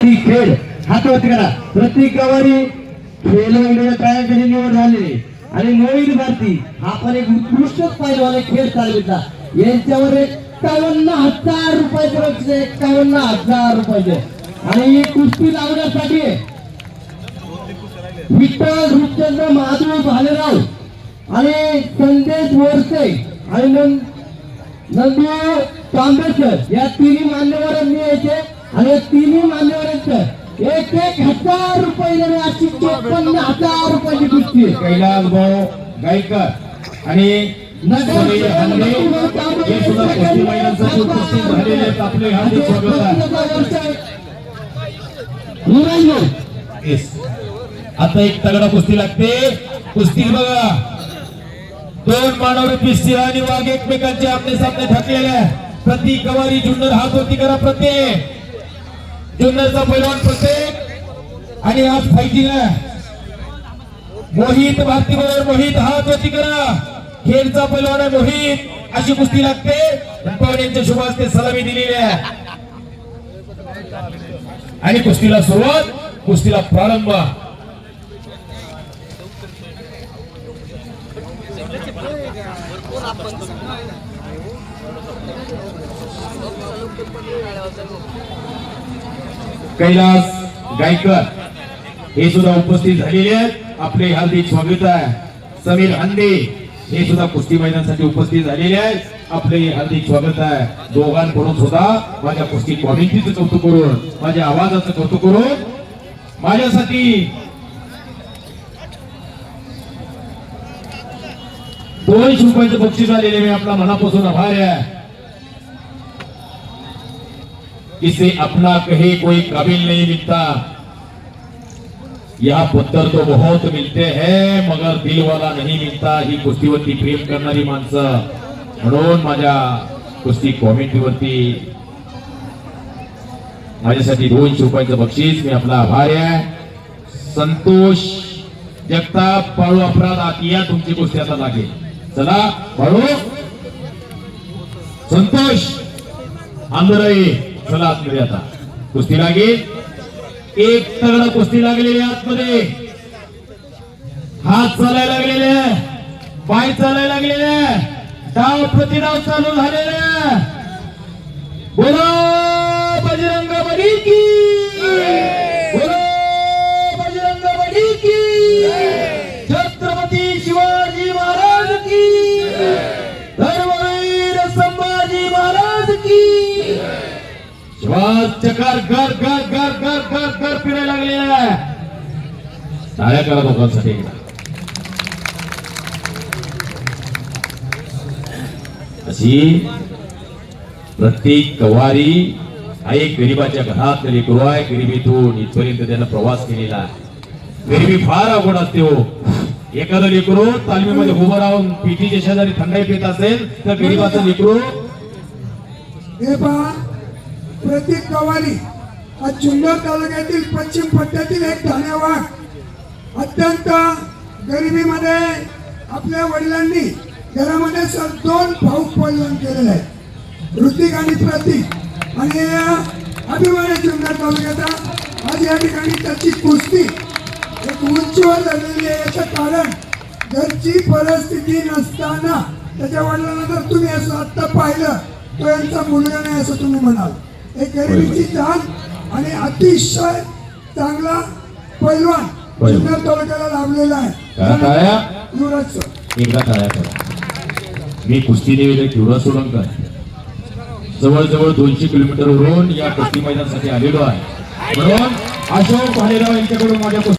ही खेळ हातवरती करा. प्रत्येक गावाने खेळ मंडळ तयार निवड झालेली आणि मोहित भारती हा पण एक उत्कृष्ट पाहिजे खेळ चालविला यांच्यावर एक्कावन्न हजार रुपयाचे बक्षीस आहे, एक्कावन्न हजार रुपयाचे. आणि कुस्ती लावण्यासाठी विठ्ठल रुपचंद्र महादेव भालेराव आणि संदेश वरसे आणि नंदू तांबेकर या तिन्ही मान्यवरांनी याचे आणि तिन्ही मान्यवरांचं एक एक हजार रुपये अशी चोपन्न हजार रुपयाची कुस्ती. कैलास भाऊ गायकर आणि. आता एक तगडा कुस्ती लागते. कुस्ती बघा. दोन मानव पिस्ती आणि वाघ एकमेकांचे आपले सामने ठाकलेले आहे. प्रति गवारी जुन्नर हात वरती करा प्रत्येक. जुन्नरचा पैलवान प्रत्येक. आणि आज फायटिंग आहे मोहित भारती बरोबर मोहित हात वरती करा. खेळचा पैलवान आहे मोहित. अशी कुस्ती लागते. पवन यांच्या शुभास ते सलामी दिलेली आहे. आणि कुस्तीला सुरुवात कुस्तीला प्रारंभ. कैलास गायकर हे सुद्धा उपस्थित झालेले आहेत. आपले हार्दिक स्वागत आहे. समीर हांडे हे सुद्धा कुस्ती मैदानासाठी उपस्थित झालेले आहेत. आपले हार्दिक स्वागत आहे. दोघांकडून सुद्धा माझ्या कुस्ती क्वालिटीचं कौतुक करून माझ्या आवाजाचं कौतुक करून माझ्यासाठी दोनशे रुपयाचं बक्षीस आलेले मी आपला मनापासून आभार आहे. इसे अपना कहे कोई काबिल नहीं मिलता। यहाँ पत्थर तो बहुत मिलते हैं मगर दिल वाला नहीं मिलता। ही कुस्तीवरती प्रेम करणारी माणसं। म्हणून माझ्या कुस्ती कॉमेंटवरती माझ्यासाठी दोनशे रुपयाचं बक्षीस मी आपला आभारी आहे. संतोष जगताप पाळू अपराध आतिया तुमची कुस्ती आता लागेल. चला पाळू. संतोष आंदोलय. चला आतमध्ये आता. कुस्ती लागेल एक तगड कुस्ती लागलेली आतमध्ये. हात चालायला लागलेले पाय चालायला लागलेले डाव प्रतिडाव चालू झालेले श्वास चकार घर घर कर घर घर घर फिरायला लागले टाळ्या करा लोकांसाठी. अशी प्रत्येक कवारी हा एक गरिबाच्या घरात लेकरू आहे. गरिबीतून इथपर्यंत त्यानं प्रवास केलेला आहे. गरिबी फार अवघड असते हो. एखादं लेकरू तालमीमध्ये उभं राहून पिटीच्या शेजारी थंडाई पित असेल तर गरिबाचं लेकरू प्रतीक गवारी हा जुन्नर तालुक्यातील पश्चिम पट्ट्यातील एक ठाणेवाड अत्यंत गरिबीमध्ये आपल्या वडिलांनी घरामध्ये सर दोन भाऊ पैलवान केलेले आहेत. ऋतिक आणि प्रतीक. आणि अभिमान जुन्नर तालुक्याचा आज या ठिकाणी त्याची कुस्ती एक उंचीवर झालेली आहे. याचं कारण घरची परिस्थिती नसताना त्याच्या वडिलांना जर तुम्ही असं आत्ता पाहिलं तो यांचा मुलगा नाही असं तुम्ही म्हणाल. एक गरिबीची जाण आणि अतिशय चांगला पैलवान. जुन्नर तालुक्याला लाभलेला आहे? युवराज सर. एकदा टाळ्या करा. मी कुस्ती देवी किवडा सोडंकर. जवळजवळ दोनशे किलोमीटरवरून या कुस्ती मैदानासाठी आलेलो आहे. म्हणून अशोक भालेराव यांच्याकडून माझ्या